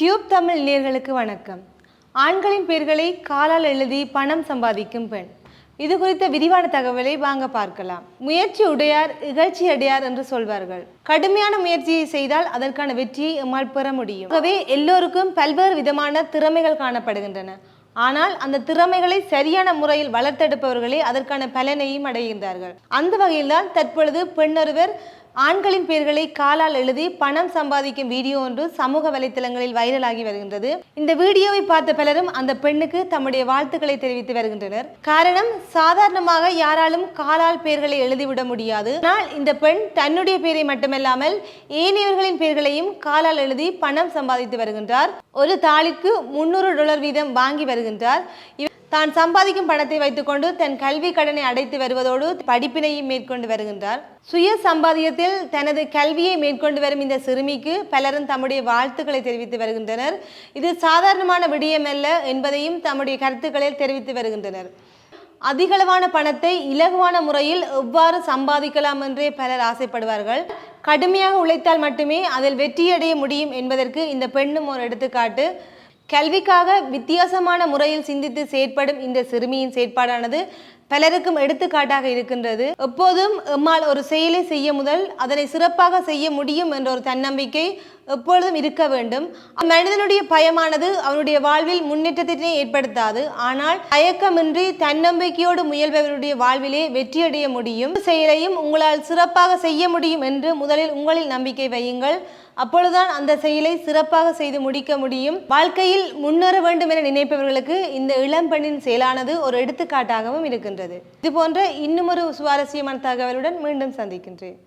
Tube Tamil நேர்களுக்கு வணக்கம். ஆண்களின் பெயர்களை காலால் எழுதி பணம் சம்பாதிக்கும் பெண். இது குறித்த விரிவான தகவலை வாங்க பார்க்கலாம். முயற்சி உடையார் இகழ்ச்சி அடையார் என்று சொல்வார்கள். கடுமையான முயற்சியை செய்தால் அதற்கான வெற்றியை எம்மால் பெற முடியும். ஆகவே எல்லோருக்கும் பல்வேறு விதமான திறமைகள் காணப்படுகின்றன. ஆனால் அந்த திறமைகளை சரியான முறையில் வளர்த்தெடுப்பவர்களே அதற்கான பலனையும் அடைகின்றார்கள். அந்த வகையில்தான் தற்பொழுது பெண்ணொருவர் ஆண்களின் பெயர்களை காலால் எழுதி பணம் சம்பாதிக்கும் வீடியோ ஒன்று சமூக வலைத்தளங்களில் வைரலாகி வருகின்றது. இந்த வீடியோவை பார்த்த பலரும் அந்த பெண்ணுக்கு தம்முடைய வாழ்த்துக்களை தெரிவித்து வருகின்றனர். காரணம் சாதாரணமாக யாராலும் காலால் பெயர்களை எழுதிவிட முடியாது. ஆனால் இந்த பெண் தன்னுடைய பெயரை மட்டுமல்லாமல் ஏனையவர்களின் பெயர்களையும் காலால் எழுதி பணம் சம்பாதித்து வருகின்றார். ஒரு தாளிற்கு முன்னூறு டாலர் வீதம் வாங்கி வருகின்றார். இவர் தான் சம்பாதிக்கும் பணத்தை வைத்துக்கொண்டு தன் கல்வி கடனை அடைத்து வருவதோடு படிப்பினையும் மேற்கொண்டு வருகின்றார். சுய சம்பாதியத்தில் தனது கல்வியை மேற்கொண்டு வரும் இந்த சிறுமிக்கு பலரும் தம்முடைய வாழ்த்துக்களை தெரிவித்து வருகின்றனர். இது சாதாரணமான விடயமல்ல என்பதையும் தம்முடைய கருத்துக்களில் தெரிவித்து வருகின்றனர். அதிகளவான பணத்தை இலகுவான முறையில் எவ்வாறு சம்பாதிக்கலாம் என்றே பலர் ஆசைப்படுவார்கள். கடுமையாக உழைத்தால் மட்டுமே அதில் வெற்றியடைய முடியும் என்பதற்கு இந்த பெண்ணும் ஒரு எடுத்துக்காட்டு. கல்விக்காக வித்தியாசமான முறையில் சிந்தித்து செயற்படும் இந்த சிறுமியின் செயற்பாடானது பலருக்கும் எடுத்துக்காட்டாக இருக்கின்றது. எப்போதும் எம்மால் ஒரு செயலை செய்ய முதல் அதனை சிறப்பாக செய்ய முடியும் என்ற ஒரு தன்னம்பிக்கை எப்பொழுதும் இருக்க வேண்டும். மனிதனுடைய பயமானது அவனுடைய வாழ்வில் முன்னேற்றத்தினை ஏற்படுத்தாது. ஆனால் தயக்கமின்றி தன்னம்பிக்கையோடு முயல்பவருடைய வாழ்விலே வெற்றியடைய முடியும். செயலையும் உங்களால் சிறப்பாக செய்ய முடியும் என்று முதலில் உங்களில் நம்பிக்கை வையுங்கள். அப்பொழுதுதான் அந்த செயலை சிறப்பாக செய்து முடிக்க முடியும். வாழ்க்கையில் முன்னேற வேண்டும் என நினைப்பவர்களுக்கு இந்த இளம்பெண்ணின் செயலானது ஒரு எடுத்துக்காட்டாகவும் இருக்கின்றது. இது போன்ற இன்னுமொரு சுவாரஸ்யமான தகவலுடன் மீண்டும் சந்திக்கின்றேன்.